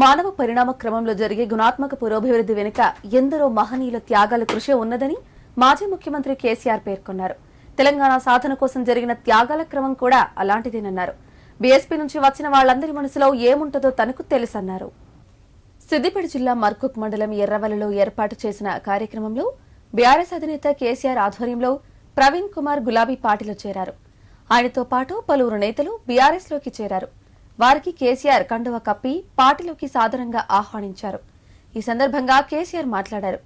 మానవ పరిణామ క్రమంలో జరిగే గుణాత్మక పురోభివృద్ధి వెనుక ఎందరో మహనీయుల త్యాగాల కృషి ఉన్నదని మాజీ ముఖ్యమంత్రి కేసీఆర్ పేర్కొన్నారు. తెలంగాణ సాధన కోసం జరిగిన త్యాగాల క్రమం కూడా అలాంటిదేనన్నారు. బీఎస్పీ నుంచి వచ్చిన వాళ్ళందరి మనసులో ఏముంటుందో తనకు తెలుసన్నారు. సిద్దిపేట జిల్లా మర్కుక్ మండలం ఎర్రవలలో ఏర్పాటు చేసిన కార్యక్రమంలో బీఆర్ఎస్ అధినేత కేసీఆర్ ఆధ్వర్యంలో ప్రవీణ్ కుమార్ గులాబీ పార్టీలో చేరారు. ఆయనతో పాటు పలువురు నేతలు బీఆర్ఎస్లోకి చేరారు. వారికి కేసీఆర్ కండువ కప్పి పార్టీలోకి సాదరంగా ఆహ్వానించారు. ఈ సందర్భంగా కేసీఆర్ మాట్లాడారు.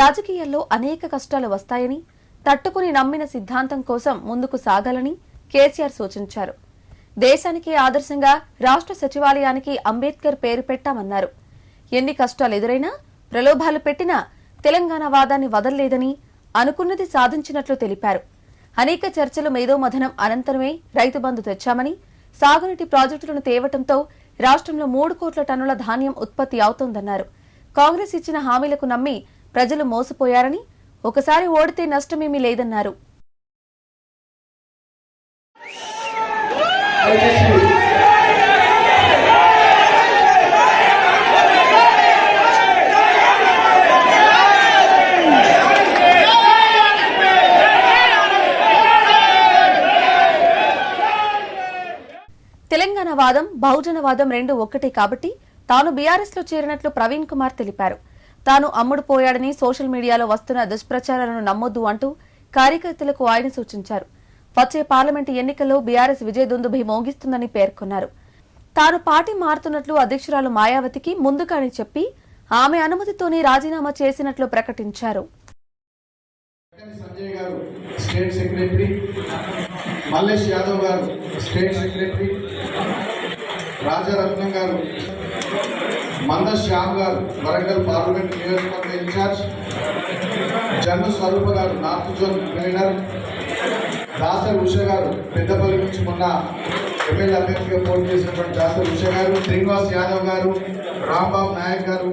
రాజకీయాల్లో అనేక కష్టాలు వస్తాయని తట్టుకుని నమ్మిన సిద్ధాంతం కోసం ముందుకు సాగాలని కేసీఆర్ సూచించారు. దేశానికి ఆదర్శంగా రాష్ట్ర సచివాలయానికి అంబేద్కర్ పేరు పెట్టామన్నారు. ఎన్ని కష్టాలు ఎదురైనా ప్రలోభాలు పెట్టినా తెలంగాణ వాదాన్ని వదల్లేదని అనుకున్నది సాధించినట్లు తెలిపారు. అనేక చర్చలు మేధోమథనం అనంతరమే రైతు బంధు తెచ్చామని సాగునీటి ప్రాజెక్టులను తేవటంతో రాష్ట్రంలో మూడు కోట్ల టన్నుల ధాన్యం ఉత్పత్తి అవుతోందన్నారు. కాంగ్రెస్ ఇచ్చిన హామీలకు నమ్మి ప్రజలు మోసపోయారని ఒకసారి ఓడితే నష్టమేమీ లేదన్నారు. తెలంగాణ వాదం బహుజనవాదం రెండు ఒక్కటే కాబట్టి తాను బీఆర్ఎస్లో చేరినట్లు ప్రవీణ్ కుమార్ తెలిపారు. తాను అమ్ముడుపోయాడని సోషల్ మీడియాలో వస్తున్న దుష్ప్రచారాలను నమ్మొద్దు అంటూ కార్యకర్తలకు ఆయన సూచించారు. వచ్చే పార్లమెంటు ఎన్నికల్లో బీఆర్ఎస్ విజయదుందుభి మోగిస్తుందని పేర్కొన్నారు. తాను పార్టీ మారుతున్నట్లు అధ్యక్షురాలు మాయావతికి ముందుగానే చెప్పి ఆమె అనుమతితోనే రాజీనామా చేసినట్లు ప్రకటించారు. స్టేట్ సెక్రటరీ మల్లేష్ యాదవ్ గారు స్టేట్ సెక్రటరీ రాజారత్నం గారు మంద శ్యామ్ గారు వరంగల్ పార్లమెంట్ నియోజకవర్గ ఇన్ఛార్జ్ జన్ను స్వరూప గారు north zone trainer Dasar Usha గారు పెద్దపల్లి నుంచి మొన్న ఎమ్మెల్యే అభ్యర్థిగా పోటీ చేసినటువంటి దాసర్ ఉష గారు శ్రీనివాస్ యాదవ్ గారు రాంబాబు నాయక్ గారు